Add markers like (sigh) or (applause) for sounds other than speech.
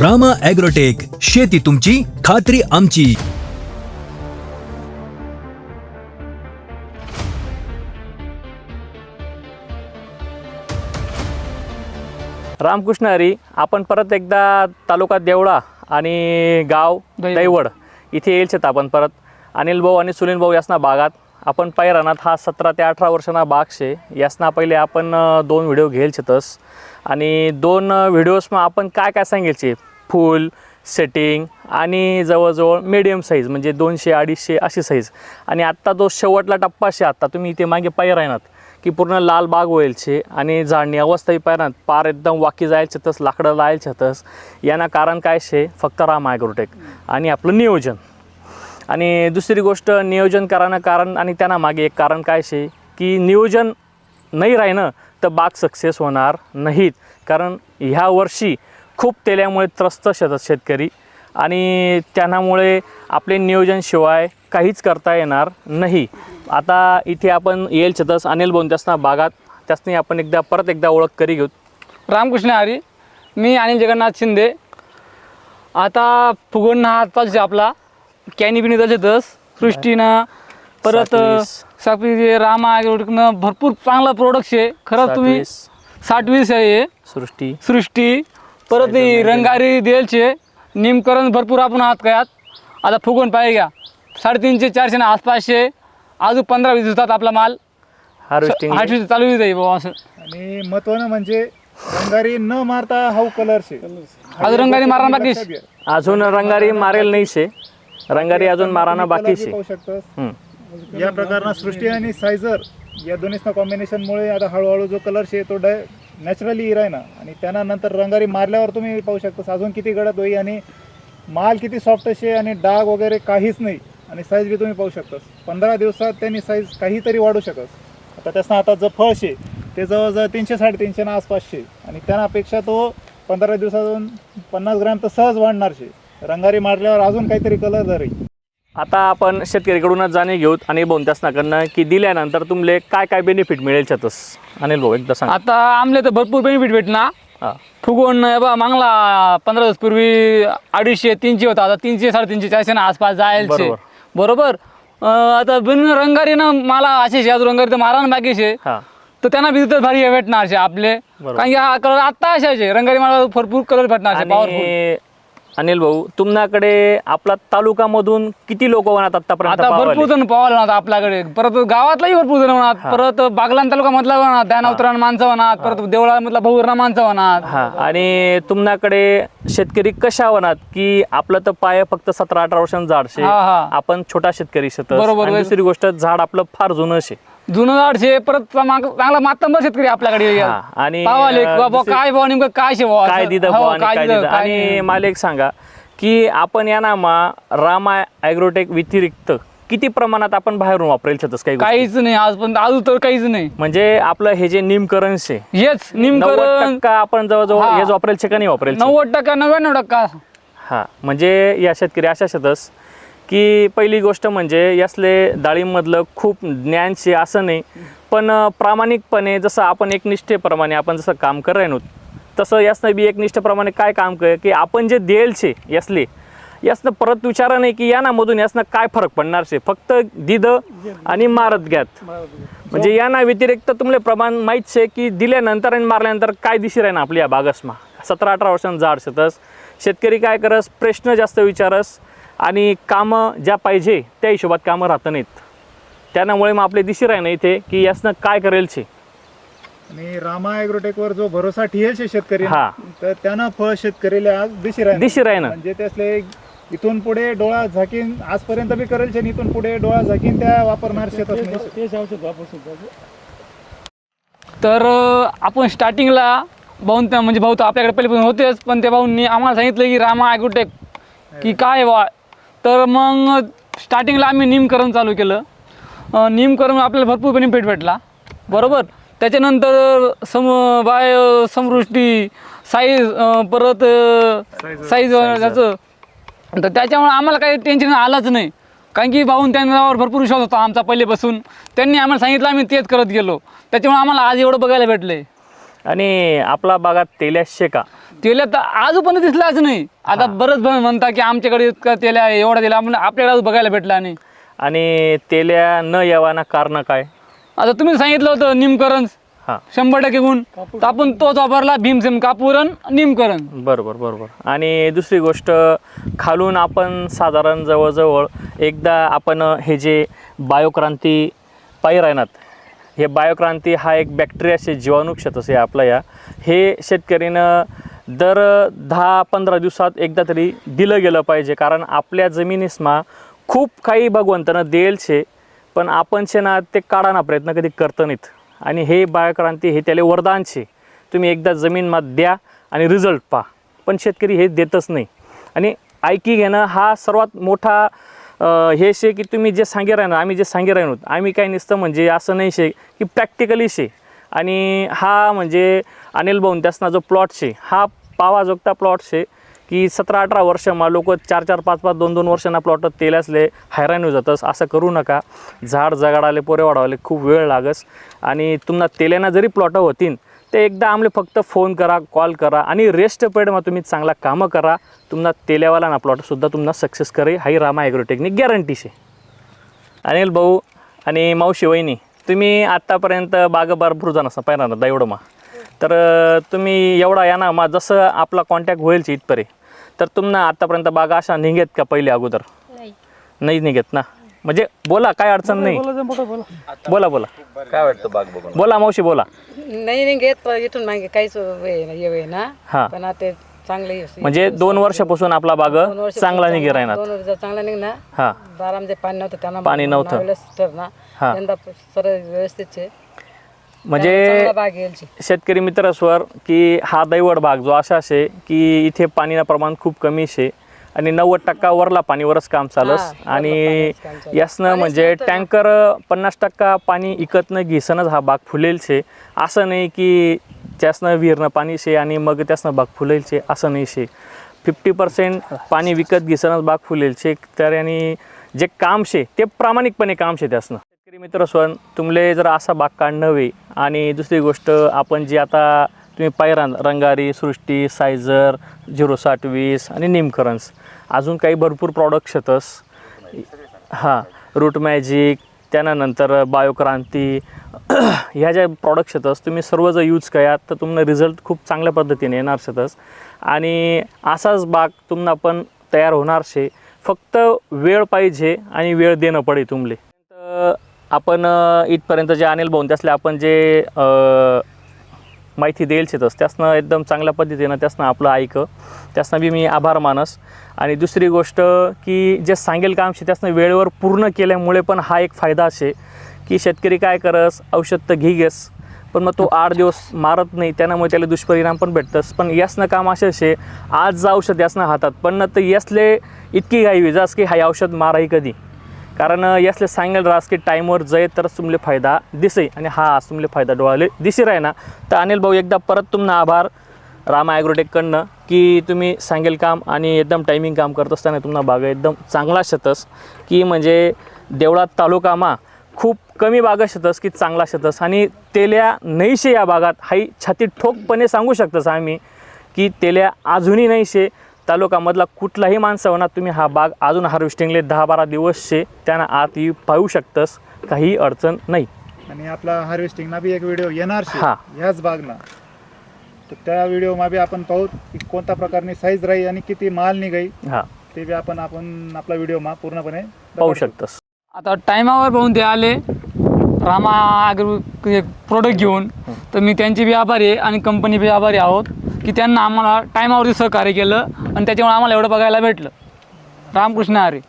Rama agrotech शेती तुमची खात्री आमची. रामकृष्ण हरी आपण परत एकदा तालुका देवळा आणि गाव दैवड. इथे येईल शेत आपण परत. अनिल भाऊ आणि सुनील भाऊ यासना बागात. आपण पैरानात हा सतरा ते अठरा वर्षांना बाग शे. यासना पहिले आपण दोन व्हिडिओ घेईल शेतस. आणि दोन व्हिडिओजमा आपण काय काय सांगेलचे फुल सेटिंग आणि जवळजवळ मिडियम साईज म्हणजे दोनशे अडीचशे अशी साईज आणि आत्ता जो शेवटला टप्पा शे आत्ता. तुम्ही इथे मागे पाय राहणार की पूर्ण लाल बाग होईल छे आणि झाडणी अवस्थाही पाहिनात पार एकदम वाकी जायचे तस लाकडं लायचे तस. यांना कारण काय शे फक्त राम ॲग्रोटेक आणि आपलं नियोजन. आणि दुसरी गोष्ट नियोजन करायनं कारण आणि त्यांना मागे एक कारण काय शे की नियोजन नाही राहिनं तर बाग सक्सेस होणार नाहीत. कारण ह्या वर्षी खूप तेल्यामुळे त्रस्त शेतात शेतकरी आणि त्यांनामुळे आपले नियोजनशिवाय काहीच करता येणार नाही. आता इथे आपण येईल शेतस अनिल बोन त्यासना बागात त्यासनी आपण एकदा परत एकदा ओळख करी घेऊ. रामकृष्ण हरी मी अनिल जगन्नाथ शिंदे. आता फुगवणं हा चालू आपला. कॅनी बिनी चालतच सृष्टीनं परत. सापी रामा भरपूर चांगला प्रोडक्ट आहे. खरंच तुम्ही साठवीस आहे सृष्टी. सृष्टी. परत ही रंगारी देलचे निमकरण भरपूर आपण आहात काय आहात आता फुगवून पाहिजे घ्या. साडेतीनशे चारशे ना आसपासशे अजून पंधरा वीस दिवसात आपला माल. हार्वेस्टिंग हार्वेस्टिंग चालू आहे बाबा असं. आणि महत्वानं म्हणजे रंगारी न मारता हाऊ कलर शे अजून रंगारी मारणं बाकी लक्षात घ्या. अजून रंगारी मारेल नाही शे रंगारी अजून माराना तुम्ही बाकी शे पाहू शकतास. हम्म. या प्रकारनं सृष्टी आणि सायझर या दोन्हीच्या कॉम्बिनेशनमुळे आता हळूहळू जो कलर शे तो डाय नॅचरली इराय ना आणि त्यांना नंतर रंगारी मारल्यावर तुम्ही पाहू शकता अजून किती गडद होई आणि माल किती सॉफ्ट असे आणि डाग वगैरे काहीच नाही. आणि साईज बी तुम्ही पाहू शकतास पंधरा दिवसात त्यांनी साईज काहीतरी वाढू शकत. आता त्यासनं आता जर फळ शे ते जवळजवळ तीनशे साडेतीनशे ना आसपासशे आणि त्यांनापेक्षा तो पंधरा दिवसातून पन्नास ग्रॅम तर सहज वाढणार शे रंगारी मारल्यावर अजून काहीतरी कलर धरी आता आपण शेतकरीकडूनच जाणे घेऊत आणि बोन त्यासनाकडनं की दिल्यानंतर तुमले काय काय बेनिफिट मिळेल छतस? अनिल भाऊ एकदा सांग. आता आमले तर भरपूर बेनिफिट भेटना हा. फुगवून बा मागला पंधरा दिवस पूर्वी अडीचशे तीनशे होता. आता तीनशे साडेतीनशे चारशे ना आसपास जायचे बरोबर. बरोबर. अं, आता बिन रंगारीनं मला असे अजून रंगारी तर मारा ना बाकीचे हा. तर त्यांना बी तर भारी भेटणार शे आपले. बरोबर. कारण की हा कलर आता असायचे रंगारी मला भरपूर कलर भेटणार आणि अनिल भाऊ तुमच्याकडे आपला तालुकामधून किती लोक वनात आतापर्यंत आता भरपूर पावले? जण पाहायला होणार आपल्याकडे. परत गावातलाही भरपूर जण होणार. परत बागलान तालुका मधला होणार. ध्यानावतरान माणसं होणार. परत देवळा मधला भाऊरा माणसं होणार. हा. आणि तुमच्याकडे शेतकरी कशा वनात की आपलं तर पाय फक्त सतरा अठरा वर्षांचं झाड शे. हा, हा. आपण छोटा शेतकरी शेत बरोबर. दुसरी गोष्ट झाड आपलं फार जुनं शे. जुनं झाडशे परत चांग- चांगला मातंबर शेतकरी आपल्याकडे हा, आणि, पावाले अं, बाबा दुसरी- काय भाऊ नेमकं काय शे काय असं? हो, बुवा आणि काय आणि. मला एक सांगा की आपण या नामा रामा ॲग्रोटेक व्यतिरिक्त किती प्रमाणात आपण बाहेरून वापरेल छतस काही गोष्टी? काहीच नाही आज पण अजून तर काहीच नाही म्हणजे आपलं हे जे निमकरण शे हेच निमकरण टक्का आपण जवळजवळ हा. हेच वापरेल का नाही वापरेल? नव्वद टक्का नव्याण्णव टक्का हा म्हणजे या शेतकरी अशा शेतस की पहिली गोष्ट म्हणजे यासले डाळिंबमधलं खूप ज्ञान शे असं नाही पण प्रामाणिकपणे जसं आपण एकनिष्ठेप्रमाणे आपण जसं काम कर राहिनो तसं यासनं बी एकनिष्ठेप्रमाणे काय काम कर की आपण जे देल छे यासले यासनं परत विचारा नाही की या ना मधून यासनं काय फरक पडणार शे? फक्त दिद आणि मारत घ्यात. म्हणजे या ना व्यतिरिक्त तुमले प्रमाण माहीत शे की दिल्यानंतर आणि मारल्यानंतर काय दिशी राहीन आपल्या या बागसमा सतरा अठरा वर्षांना झाड शेतस. शेतकरी काय करस? प्रश्न जास्त विचारस. आणि कामं ज्या पाहिजे त्या हिशोबात कामं राहतं नाहीत. त्यामुळे मग आपले दिशी राही ना इथे की यासनं काय करेल शे? आणि रामा ॲग्रोटेकवर जो भरोसा ठेल शे शेतकरी हा. तर त्यांना फळ शेतकरीला आज दिशी राहील. दिशी राही ना म्हणजे त्यासले इथून पुढे डोळा झाकीन आजपर्यंत बी करेल शे इथून पुढे डोळा झाकीन त्या वापरणार शेतात तर अं, आपण स्टार्टिंगला भाऊन त्या म्हणजे भाऊ तर आपल्याकडे पहिलेपासून होतेच पण त्या भाऊंनी आम्हाला सांगितलं की रामा ॲग्रोटेक की काय वा तर मग स्टार्टिंगला आम्ही निमकरण चालू केलं. निमकरण आपल्याला भरपूर बेनिफिट भेटला. बरोबर? त्याच्यानंतर सम बाय समृष्टी साईज परत साईज त्याचं तर त्याच्यामुळे आम्हाला काही टेन्शन आलंच नाही. कारण की भाऊन त्यांच्यावर भरपूर विश्वास होता आमचा पहिलेपासून. त्यांनी आम्हाला सांगितलं आम्ही तेच करत गेलो. त्याच्यामुळे आम्हाला आज एवढं बघायला भेटलंय. आणि आपला बागात तेल्या शेका. तेल्या तर आजपर्यंत दिसलाच नाही. आता बरंच जण म्हणता की आमच्याकडे इतका तेल्या आहे, एवढा तेल्या आपण आपल्याकडे अजून बघायला भेटला नाही. आणि तेल्या न यावाना कारण काय? आता तुम्ही सांगितलं होतं निमकरण. हां. शंभर टक्के गुण. तर आपण तोच वापरला भीमसेम कापूरण निमकरण. बरोबर बरोबर. आणि दुसरी गोष्ट खालून आपण साधारण जवळजवळ एकदा आपण हे जे बायोक्रांती पायरायनात हे बायोक्रांती हा एक बॅक्टेरियाचे क्षेत्र आहे आपला या. हे शेतकरीनं दर दहा पंधरा दिवसात एकदा तरी दिलं गेलं पाहिजे. कारण आपल्या जमिनीसमा खूप काही भगवंतानं देईल शे पण आपण शे ना ते काढाना प्रयत्न कधी करत नाहीत. आणि हे बायोक्रांती हे त्याला वरदान शे. तुम्ही एकदा जमीनमात द्या आणि रिझल्ट पहा. पण शेतकरी हे देतच नाही. आणि ऐकी घेणं हा सर्वात मोठा हे शे की तुम्ही जे सांगे राहणार आम्ही जे सांगे राहणार आम्ही काय नसतं म्हणजे असं नाही शे की प्रॅक्टिकली शे. आणि हा म्हणजे अनिल भाऊन त्यासना जो प्लॉट शे हा पावाजोगता प्लॉट शे की सतरा अठरा वर्षमा लोक चार चार पाच पाच दोन दोन वर्षांना प्लॉट तेल असले हैराण होऊ जातस असं करू नका. झाड जगाडाले पोरे वाढवाले खूप वेळ लागस. आणि तुम्हाला तेल्यानं जरी प्लॉट होतीन ते एकदा आमले फक्त फोन करा कॉल करा आणि रेस्ट पिरियडमा तुम्ही चांगला कामं करा. तुम्हाला तेल्यावाला ना प्लॉटसुद्धा तुम्हाला सक्सेस करे हाही रामा ॲग्रोटेक्निक गॅरंटी शे. अनिल भाऊ आणि मावशी वहिनी तुम्ही आत्तापर्यंत बाग भरपूर जण असं पाहिजे ना एवढं मा तर तुम्ही एवढा या ना मा जसं आपला कॉन्टॅक्ट होईल इथपर्यंत. तर तुम्हाला आत्तापर्यंत बागा अशा निघेत का पहिले अगोदर? नाही निघत ना? म्हणजे बोला काय अडचण नाही. बोला बोला. काय वाटतं बाग बघून? बोला मावशी बोला. नाही नाही घेत पण इथून मागे काहीच वे ना ये ना हां. पण आता चांगले म्हणजे दोन वर्षापासून आपला बाग चांगला निघे राहणार दोन वर्ष चांगला निघना हां. दारामध्ये पाणी नव्हतं त्यांना पाणी नव्हतं. तर ना हां. यंदा सरळ व्यवस्थित आहे. म्हणजे चांगला बाग येईल शेतकरी मित्रस्वर की हा दैवड भाग जो असा शे की इथे पाणीचं प्रमाण खूप कमी शे आणि नव्वद टक्का वरला पाणीवरच काम चालस आणि. यासनं म्हणजे. टँकर पन्नास टक्का पाणी इकतनं घिसनच हा बाग फुलेल शे असं नाही की त्यासनं विहिरनं पाणी शे आणि मग त्यासनं बाग फुलेल शे असं नाही शे. फिफ्टी पर्सेंट पाणी विकत घिसनच बाग फुलेल शे तर आणि जे काम शे ते प्रामाणिकपणे काम शे त्यासनं. शेतकरी मित्र स्वन तुमले जर असा बाग काढणं हवे आणि दुसरी गोष्ट आपण जी आता तुम्ही पायरान रंगारी सृष्टी सायझर झिरो साठ वीस आणि निमकरन्स अजून काही भरपूर प्रॉडक्ट्स येतस हां रूट मॅजिक त्यानंतर बायोक्रांती (clears throat) ह्या ज्या प्रॉडक्ट्स येतस तुम्ही सर्व जर यूज करात तर तुम्हाला रिझल्ट खूप चांगल्या पद्धतीने येणार शेतस. आणि असाच बाग तुम्हाला पण तयार होणार शे. फक्त वेळ पाहिजे आणि वेळ देणं पडे तुमले तर आपण इथपर्यंत जे अनिल भाऊन त्यासले आपण जे माहिती देईल शेतस त्यासनं एकदम चांगल्या पद्धतीनं त्यासनं आपलं ऐक त्यासनं बी मी आभार मानस. आणि दुसरी गोष्ट की जे सांगेल काम शे त्यासनं वेळेवर पूर्ण केल्यामुळे पण हा एक फायदा असे की शेतकरी काय करस औषध तर घे घेस पण मग तो आठ दिवस मारत नाही त्यामुळे त्याला दुष्परिणाम पण भेटतस. पण यासनं काम असे शे आज जा औषध यासनं हातात पण न तर यासले इतकी घाई विजास की हा औषध माराही कधी. कारण यासले सांगेल रास की टाईमवर जाय तरच तुमले फायदा दिसे आणि हा तुमले फायदा डोळाले दिसे राही ना. तर अनिल भाऊ एकदा परत तुम्हाला आभार. रामा ॲग्रोटेककडनं की तुम्ही सांगेल काम आणि एकदम टायमिंग काम करत असताना तुम्हाला बागा एकदम चांगला शेतस. की म्हणजे देवळा तालुकामा खूप कमी बागा शेतस की चांगला शेतस. आणि तेल्या नाहीशे या भागात हाई छाती ठोकपणे सांगू शकतस आम्ही की तेल्या अजूनही नाहीशे तालुकामधला कुठलाही माणसं होणार तुम्ही हा बाग अजून हार्वेस्टिंगले दहा बारा दिवस शे त्यांना आत येऊ पाहू शकतस. काही अडचण नाही. आणि आपला हार्वेस्टिंग ना बी एक व्हिडिओ येणार हा. ह्याच बागना तर त्या व्हिडिओ मा बी आपण पाहू की कोणत्या प्रकारनी साईज राही आणि किती माल निघाई. हां. ते बी आपण आपण आपला व्हिडिओ मा पूर्णपणे पाहू. शकतस. आता टायमावर पाहून ते आले. रामा अग्रो प्रोडक्ट घेऊन. तर मी त्यांचे बी आभारी आहे आणि कंपनी बी आभारी आहोत. की त्यांना आम्हाला टायमावरती सहकार्य केलं आणि त्याच्यामुळे आम्हाला एवढं बघायला भेटलं. रामकृष्ण हरी.